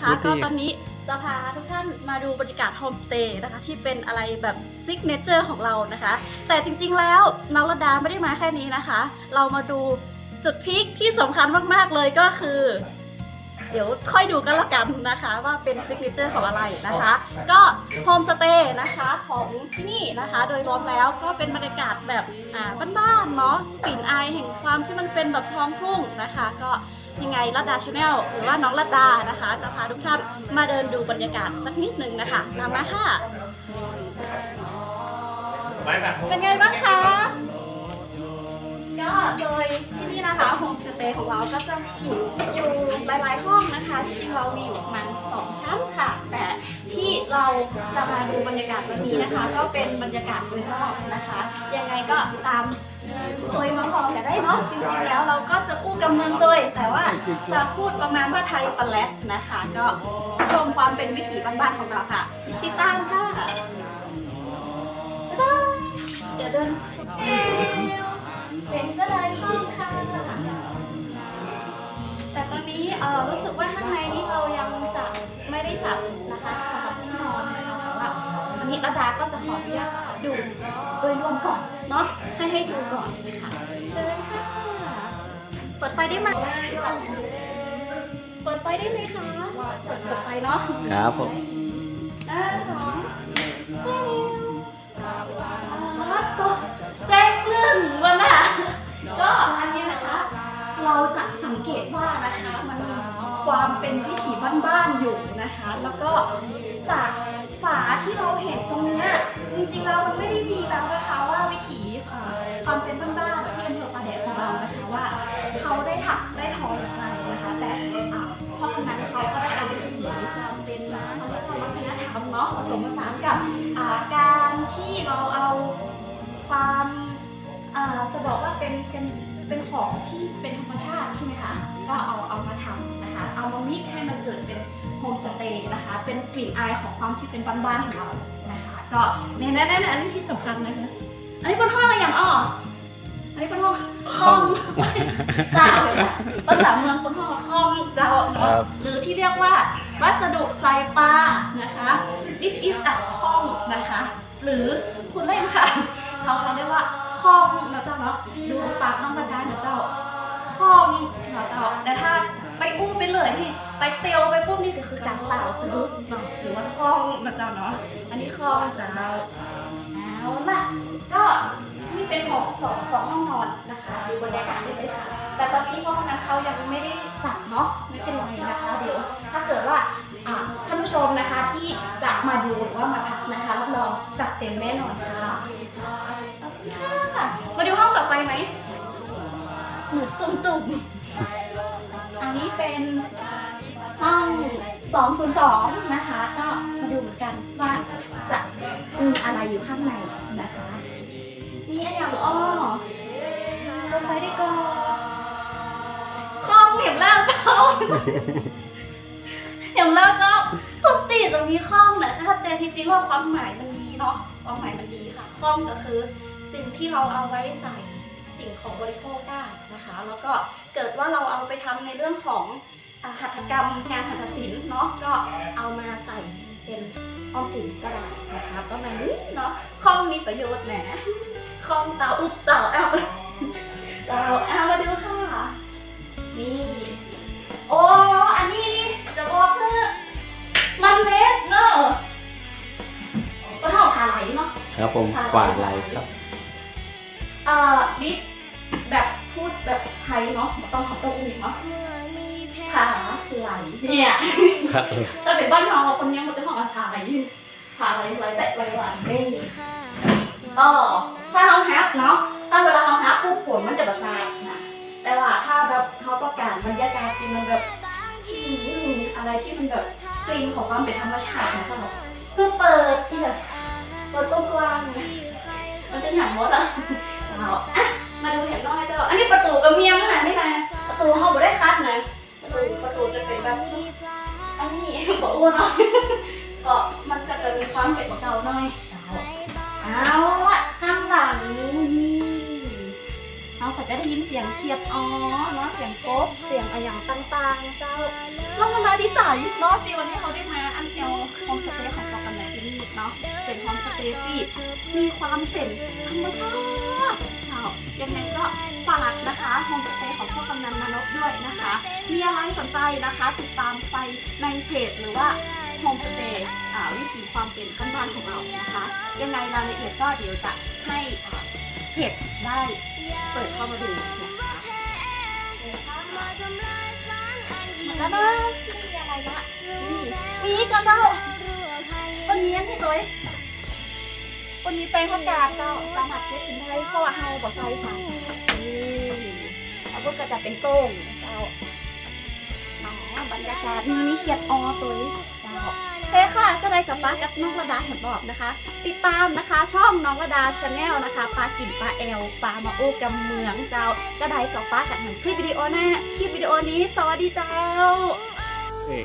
นะคะ ก็ตอนนี้จะพาทุกท่านมาดูบรรยากาศโฮมสเตย์นะคะ ที่เป็นอะไรแบบซิกเนเจอร์ของเรานะคะ แต่จริงๆแล้วน้องระดาไม่ได้มาแค่นี้นะคะ เรามาดูจุดพีคที่สำคัญมากๆเลยก็คือ เดี๋ยวค่อยดูกันละกันนะคะ ว่าเป็นซิกเนเจอร์ของอะไรนะคะ ก็โฮมสเตย์นะคะของที่นี่นะคะ โดยรวมแล้วก็เป็นบรรยากาศแบบอ่าบ้านๆเนาะกลิ่นอายแห่งความที่มันเป็นแบบท้องทุ่งนะคะ ก็ ยังไงรัดดาชาแนลหรือว่าน้องรัดดานะคะ จะพาทุกท่านมาเดินดูบรรยากาศสักนิดนึงนะคะตามมาค่ะ เป็นไงบ้างคะก็โดยที่นี่นะคะโฮมสเตย์ของเราก็จะอยู่อยู่หลายๆห้องนะคะจริงๆเรามีอยู่ประมาณสองชั้นค่ะ แต่ที่เราจะมาดูบรรยากาศวันนี้นะคะ ก็เป็นบรรยากาศโดยรอบนะคะ ยังไงก็ตาม จะพูดประมาณว่าไทยปลาแลตนะคะ ก็ชมความเป็นวิถีบ้านๆของเราค่ะ ติดตามค่ะบ๊ายบายเดี๋ยวเดินชมเป็นเจ้าลายห้องค่ะ แต่ตอนนี้เออรู้สึกว่าข้างในนี้เรายังจะไม่ได้จัดนะคะสำหรับที่นอนนะคะแต่ว่าวันนี้ระดาก็จะขออนุญาตดูโดยรวมก่อนเนาะให้ให้ดูก่อนเลยค่ะเชิญค่ะ เปิดไฟได้ไหมเปิดไฟได้ไหมคะ เปิดเปิดไฟเนาะครับผมอ่าสองเร็วอ่าตัวแจ้งครึ่งวันน่ะก็อันนี้นะคะ เราจะสังเกตว่านะคะ มันมีความเป็นวิถีบ้านๆอยู่นะคะ แล้วก็จาก เนาะผสมผสานกับอ่าการที่เราเอาความอ่าจะบอกว่าเป็นเป็นเป็นของที่เป็นธรรมชาติใช่ไหมคะก็เอาเอามาทำนะคะ เอามามิกให้มันเกิดเป็นโฮมสเตย์นะคะ เป็นกลิ่นอายของความที่เป็นบ้านๆของเรานะคะ ก็เนี่ยนั่นอันนี้ที่สำคัญนะคะอันนี้เป็นห้องอะไรอย่างอ้ออันนี้เป็นห้องห้องเจ้าเลยค่ะภาษาเมืองเป็นห้องห้องเจ้าเนาะ รียกว่าห้องนะเจ้าเนาะดูปากน้องกระดานนะเจ้าห้องนะเจ้าแต่ถ้าไปอู้ไปเลยนี่ไปเตียวไปปุ๊บนี่ก็คือสังเปล่าสะดุดเนาะหรือว่าห้องนะเจ้าเนาะอันนี้ห้องจ้าเอาละก็นี่เป็นของสองสองห้องนอนนะคะดูบรรยากาศได้เลยค่ะแต่ตอนนี้ห้องนั้นเขายังไม่ได้จัดเนาะไม่เป็นไรนะคะ เดี๋ยว ถ้าเกิดว่าอ่าท่านผู้ชมนะคะที่จะมาดูหรือว่ามาพักนะคะรับรองจัดเต็มแน่นอนค่ะุกอันนี้เป็นห้อง202 นะคะ ก็มาดูเหมือนกันว่าจะมีอะไรอยู่ข้างในนะคะนี่อันอย่างอ้อเปิดไฟได้ก่อนห้องเหนียบแล้วเจ้าอย่างเราก็ทุกตีจะมีข้องนะคะแต่ที่จริงว่าความหมายมันดีเนาะความหมายมันดีค่ะข้องก็คือสิ่งที่เราเอาไว้ใส่ สิ่งของบริโภคได้นะคะ แล้วก็เกิดว่าเราเอาไปทำในเรื่องของอ่าหัตถกรรมงานหัตถศิลป์เนาะก็เอามาใส่เป็นออมสินก็ได้นะคะประมาณนี้เนาะข้องมีประโยชน์แหนะข้องเตาอุบเตาเอาเตาเอามาดูค่ะนี่โอ้อันนี้นี่จะบอกคือมันเล็กเนอะก็เท่าขาไหลเนาะครับผมกวาดไหลครับเอ่อ this แบบพูดแบบไทยเนาะบ่ต้องขอตัวอื่นเนาะขาไหลเนี่ยครับถ้าเป็นบ้านเราคนยังมันจะห้องขาไหลขาไหลไหลแต่ไหลไหลไม่ก็ถ้าเราแฮปเนาะถ้าเวลาเราแฮปปุ๊บผลมันจะประสาทนะแต่ว่าถ้าแบบเขาประกาศบรรยากาศจริงมันแบบอืมอะไรที่มันแบบกลิ่นของความเป็นธรรมชาตินะจ๊ะเพื่อเปิดที่แบบเปิดกว้างๆนะมันจะหยั่งมดอะ เมียงนะนี่นะประตูเขาไม่ได้คัดนะประตูประตูจะเป็นแบบอันนี้บอกอ้วนเนาะก็มันก็จะมีความเป็นของเก่าหน่อยเอาเอาละข้างหลังนี่เขาก็จะได้ยินเสียงเขียดออเนาะเสียงกบเสียงอะไรอย่างต่างๆเจ้าเรามามาดีใจเนาะที่วันนี้เขาได้มาอันเอลโฮมสเตย์ของเกาะกำเนิดที่นี่เนาะเป็นโฮมสเตย์ที่มีความเป็นธรรมชาติ โฮมสเตย์ของพ่อกำนันมานพด้วยนะคะ มีอะไรสนใจนะคะ ติดตามไปในเพจหรือว่าโฮมสเตย์วิถีความเป็นกันบ้านของเรานะคะ ยังไงรายละเอียดก็เดี๋ยวจะให้เพจได้เปิดเข้ามาดูนะคะโอเคค่ะแล้วนะไม่มีอะไรละนี่มีกแล้วเจ้าวันนี้พี่ตัววันนี้แปลงผักกาดเจ้าสามารถเก็บกินได้เพราะว่าเฮาบ่ใส่ค่ะ นี่แล้วก็จะเป็นโต้งเจ้าอ๋อบรรยากาศนี่มีเขียดออตัวนี้เจ้าเฮ้ค่ะจะได้กับป้ากับน้องระดาเห็นบอกนะคะ ติดตามนะคะช่องน้องระดาชาแนลนะคะปลากินปลาแอลปลามาโอกำเมืองเจ้าจะได้กับป้ากับหนึ่งคลิปวิดีโอหน้าคลิปวิดีโอนี้สวัสดีเจ้าเฮ้ย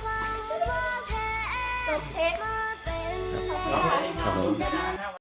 จบเทปครับผม